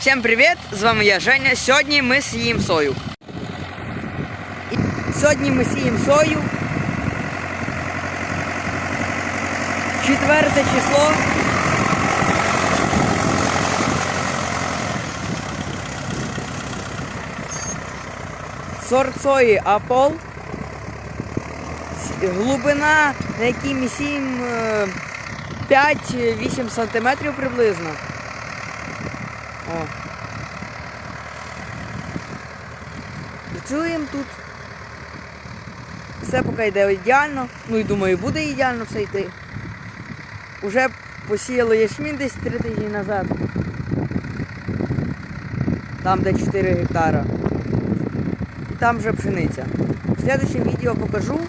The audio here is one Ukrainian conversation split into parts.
Всім привіт! З вами я Женя. Сьогодні ми сіємо сою. Сьогодні ми сіємо сою. Четверте число. Сорт сої Апол. Глибина, на якій ми сіємо е, 5-8 сантиметрів приблизно. О. Працюємо тут. Все поки йде ідеально. Ну і думаю, буде ідеально все йти. Уже посіяли ячмінь десь 3 тижні назад. Там де 4 гектара. І там вже пшениця. В следующем відео покажу,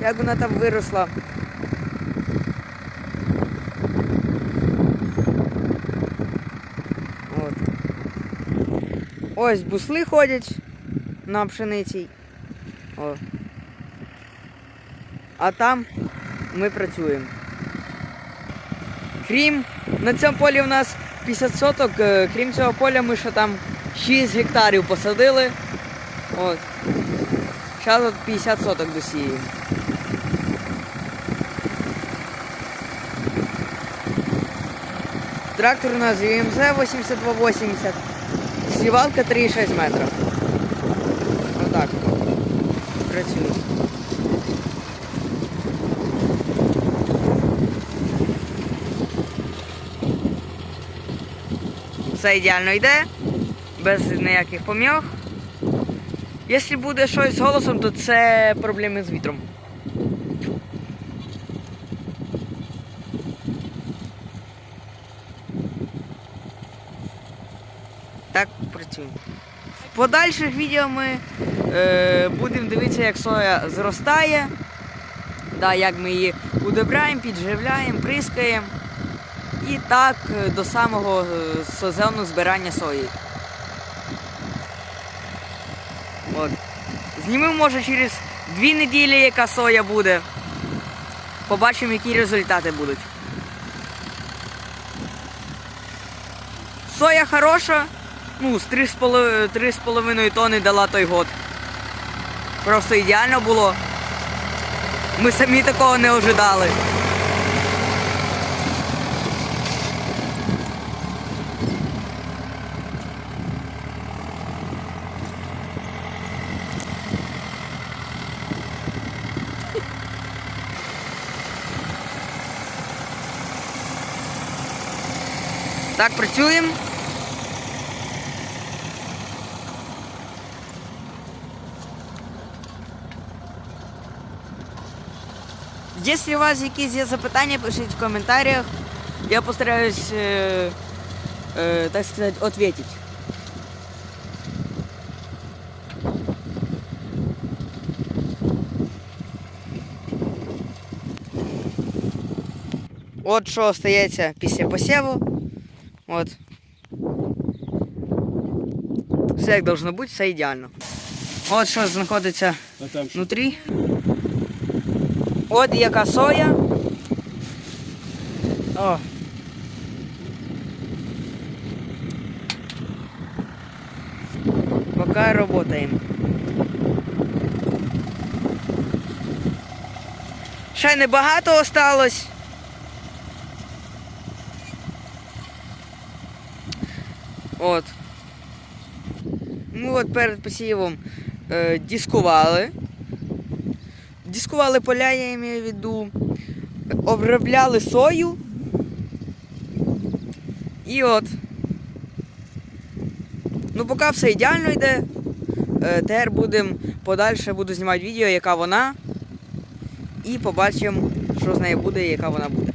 як вона там виросла. Ось бусли ходять на пшениці. О. А там ми працюємо. Крім на цьому полі у нас 50 соток, е, крім цього поля ми ще там 6 гектарів посадили. От. Зараз от 50 соток досіємо. Трактор у нас ЮМЗ 8280. Сівалка 3,6 метра. Отак. Працює. Все ідеально йде, без ніяких пом'ях. Якщо буде щось з голосом, то це проблеми з вітром. Так працюємо. В подальших відео ми е, будемо дивитися, як соя зростає, да, як ми її удобряємо, підживляємо, прискаємо. І так е, до самого е, сезону збирання сої. От. Знімемо, може, через дві неділі, яка соя буде. Побачимо, які результати будуть. Соя хороша. Ну, з 3,5 тонни дала той год. Просто ідеально було. Ми самі такого не ожидали. Так, працюємо. Якщо у вас якісь є запитання, пишіть в коментарях. Я постараюсь, э, э, так сказать, ответить. От що стається після посіву. От. Все як должно бути, все ідеально. От що знаходиться А там що? внутрі. От яка соя. О. Пока работаем. Ще небагато осталось. От. Ну от перед посівом е, дискували. Дискували поля, я маю в виду. Обробляли сою. І от. Ну, поки все ідеально йде. Е, Тепер будемо подальше буду знімати відео, яка вона. І побачимо, що з нею буде і яка вона буде.